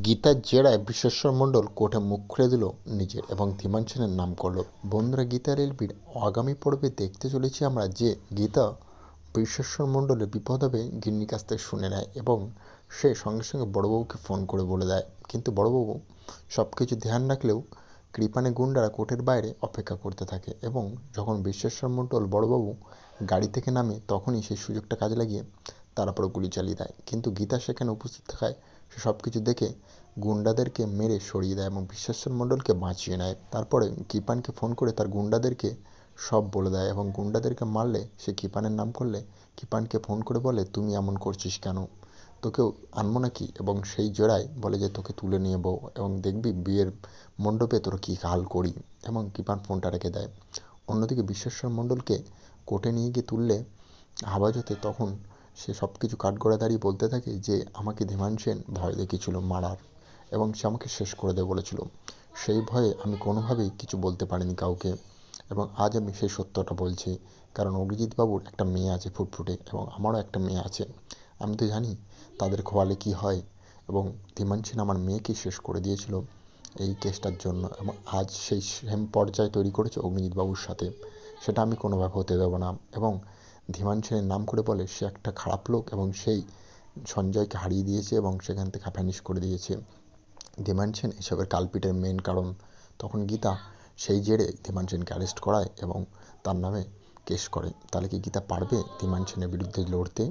গীতার জেরায় বিশ্বেশ্বর মণ্ডল কোর্টে মুখ খুলে দিল নিজের এবং ধীমান সেনের নাম করল, বন্ধুরা, গীতা রেলবির আগামী পর্বে দেখতে চলেছি আমরা যে গীতা বিশ্বেশ্বর মণ্ডলের বিপদ হবে গিন্নির কাছ থেকে শুনে নেয় এবং সে সঙ্গে সঙ্গে বড়োবাবুকে ফোন করে বলে দেয়। কিন্তু বড়োবাবু সব কিছু ধ্যান রাখলেও কৃপানে গুন্ডারা কোর্টের বাইরে অপেক্ষা করতে থাকে এবং যখন বিশ্বেশ্বর মণ্ডল বড়োবাবু গাড়ি থেকে নামে তখনই সেই সুযোগটা কাজে লাগিয়ে তার উপরে গুলি চালিয়ে দেয়। কিন্তু গীতা সেখানে উপস্থিত থাকায় সে সব কিছু দেখে গুন্ডাদেরকে মেরে সরিয়ে দেয় এবং বিশ্বেশ্বর মণ্ডলকে বাঁচিয়ে নেয়। তারপরে কিপানকে ফোন করে তার গুন্ডাদেরকে সব বলে দেয় এবং গুন্ডাদেরকে মারলে সে কিপানের নাম করলে কিপানকে ফোন করে বলে, তুমি এমন করছিস কেন? তোকেও আনব নাকি? এবং সেই জোড়ায় বলে যে, তোকে তুলে নিয়ে বউ এবং দেখবি বিয়ের মণ্ডপে তোর কী হাল করি? এবং কিপান ফোনটা রেখে দেয়। অন্যদিকে বিশ্বেশ্বর মণ্ডলকে কোর্টে নিয়ে গিয়ে তুললে হাবাজতে তখন সে সব কিছু কাঠগড়া দাঁড়িয়ে বলতে থাকে যে, আমাকে ধীমান সেন ভয় দেখিয়েছিল মারার এবং সে আমাকে শেষ করে দেবে বলেছিল। সেই ভয়ে আমি কোনোভাবেই কিছু বলতে পারিনি কাউকে এবং আজ আমি সেই সত্যটা বলছি। কারণ অভিজিৎবাবুর একটা মেয়ে আছে ফুটফুটে এবং আমারও একটা মেয়ে আছে। আমি তো জানি তাদের খোয়ালে কী হয় এবং ধীমান সেন আমার মেয়েকেই শেষ করে দিয়েছিল এই কেসটার জন্য এবং আজ সেই সেম পর্যায়ে তৈরি করেছে অগ্নিজিৎবাবুর সাথে। সেটা আমি কোনোভাবে হতে দেবো না এবং ধীমান সেনের নাম করে বলে, সে একটা খারাপ লোক এবং সেই সঞ্জয়কে হারিয়ে দিয়েছে এবং সেখান থেকে ভ্যানিশ করে দিয়েছে। ধীমান সেন এসবের কালপিটের মেন কারণ। তখন গীতা সেই জেরে ধীমান সেনকে অ্যারেস্ট করায় এবং তার নামে কেস করে। তাহলে কি গীতা পারবে ধীমান সেনের বিরুদ্ধে লড়তে?